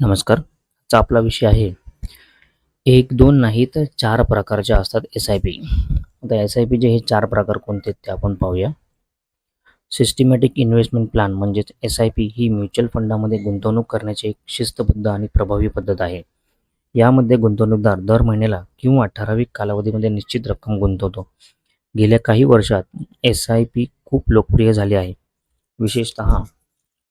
नमस्कार. आजचा आपला विषय आहे एक दोन नाही तर चार प्रकारचे असतात एस आय पी आता एस आय पीचे हे चार प्रकार कोणते आहेत ते आपण पाहूया. सिस्टमॅटिक इन्व्हेस्टमेंट प्लॅन म्हणजेच एस आय पी ही म्युच्युअल फंडामध्ये गुंतवणूक करण्याची एक शिस्तबद्ध आणि प्रभावी पद्धत आहे. यामध्ये गुंतवणूकदार दर महिन्याला किंवा ठराविक कालावधीमध्ये निश्चित रक्कम गुंतवतो. गेल्या काही वर्षात एस आय पी खूप लोकप्रिय झाली आहे. विशेषतः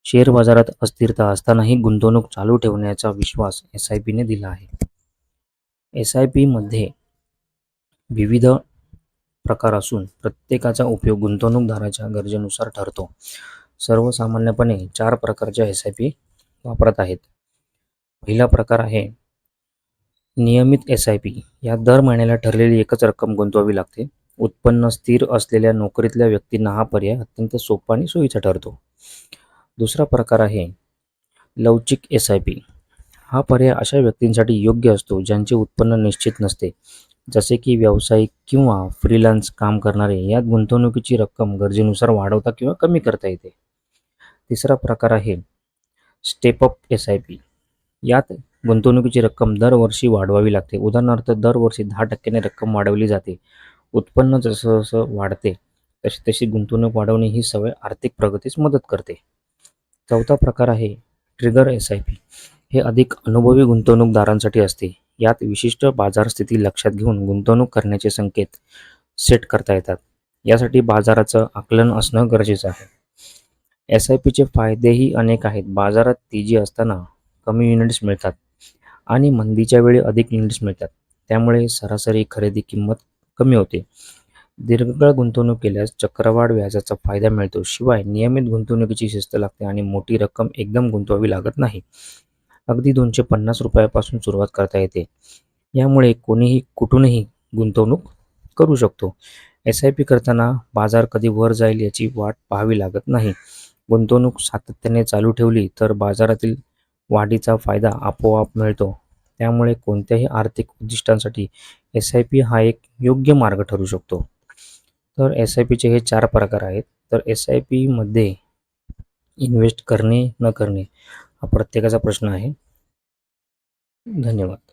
शेअर बाजारात अस्थिरता असतानाही गुंतवणूक चालू ठेवण्याचा विश्वास एस आय पीने दिला आहे. एस आय पीमध्ये विविध प्रकार असून प्रत्येकाचा उपयोग गुंतवणूकदाराच्या गरजेनुसार ठरतो. सर्वसामान्यपणे चार प्रकारच्या एस आय पी वापरत आहेत. पहिला प्रकार आहे नियमित एस आय पी यात दर महिन्याला ठरलेली एकच रक्कम गुंतवावी लागते. उत्पन्न स्थिर असलेल्या नोकरीतल्या व्यक्तींना हा पर्याय अत्यंत सोपा आणि सोयीचा ठरतो. दुसरा प्रकार आहे लवचिक एस आय पी हा पर्याय अशा व्यक्तींसाठी योग्य असतो ज्यांचे उत्पन्न निश्चित नसते. जसे की व्यावसायिक किंवा फ्रीलान्स काम करणारे यात गुंतवणुकीची रक्कम गरजेनुसार वाढवता किंवा कमी करता येते. तिसरा प्रकार आहे step up S I P यात गुंतवणुकीची रक्कम दरवर्षी वाढवावी लागते. उदाहरणार्थ दरवर्षी दहा टक्क्याने रक्कम वाढवली जाते. उत्पन्न जसं जसं वाढते तशी तशी गुंतवणूक वाढवणे ही सवय आर्थिक प्रगतीस मदत करते. चौथा प्रकार आहे ट्रिगर एस आय पी हे अधिक अनुभवी गुंतवणूकदारांसाठी असते. यात विशिष्ट बाजार स्थिती लक्षात घेऊन गुंतवणूक करण्याचे संकेत सेट करता येतात. यासाठी बाजाराचं आकलन असणं गरजेचं आहे. एस आय पीचे फायदेही अनेक आहेत. बाजारात तेजी असताना कमी युनिट्स मिळतात आणि मंदीच्या वेळी अधिक युनिट्स मिळतात. त्यामुळे सरासरी खरेदी किंमत कमी होते. दीर्घकाळ गुंतवणूक केल्यास चक्रवाढ व्याजाचा फायदा मिळतो. शिवाय नियमित गुंतवणुकीची शिस्त लागते आणि मोठी रक्कम एकदम गुंतवावी लागत नाही. अगदी दोनशे पन्नास रुपयापासून सुरुवात करता येते. यामुळे कोणीही कुठूनही गुंतवणूक करू शकतो. एस आय पी करताना बाजार कधी वर जाईल याची वाट पाहावी लागत नाही. गुंतवणूक सातत्याने चालू ठेवली तर बाजारातील वाढीचा फायदा आपोआप मिळतो. त्यामुळे कोणत्याही आर्थिक उद्दिष्टांसाठी एस आय पी हा एक योग्य मार्ग ठरू शकतो. तर एस आय पीचे हे चार प्रकार आहेत. तर एस आय पीमध्ये इन्व्हेस्ट करणे न करणे हा प्रत्येकाचा प्रश्न आहे. धन्यवाद.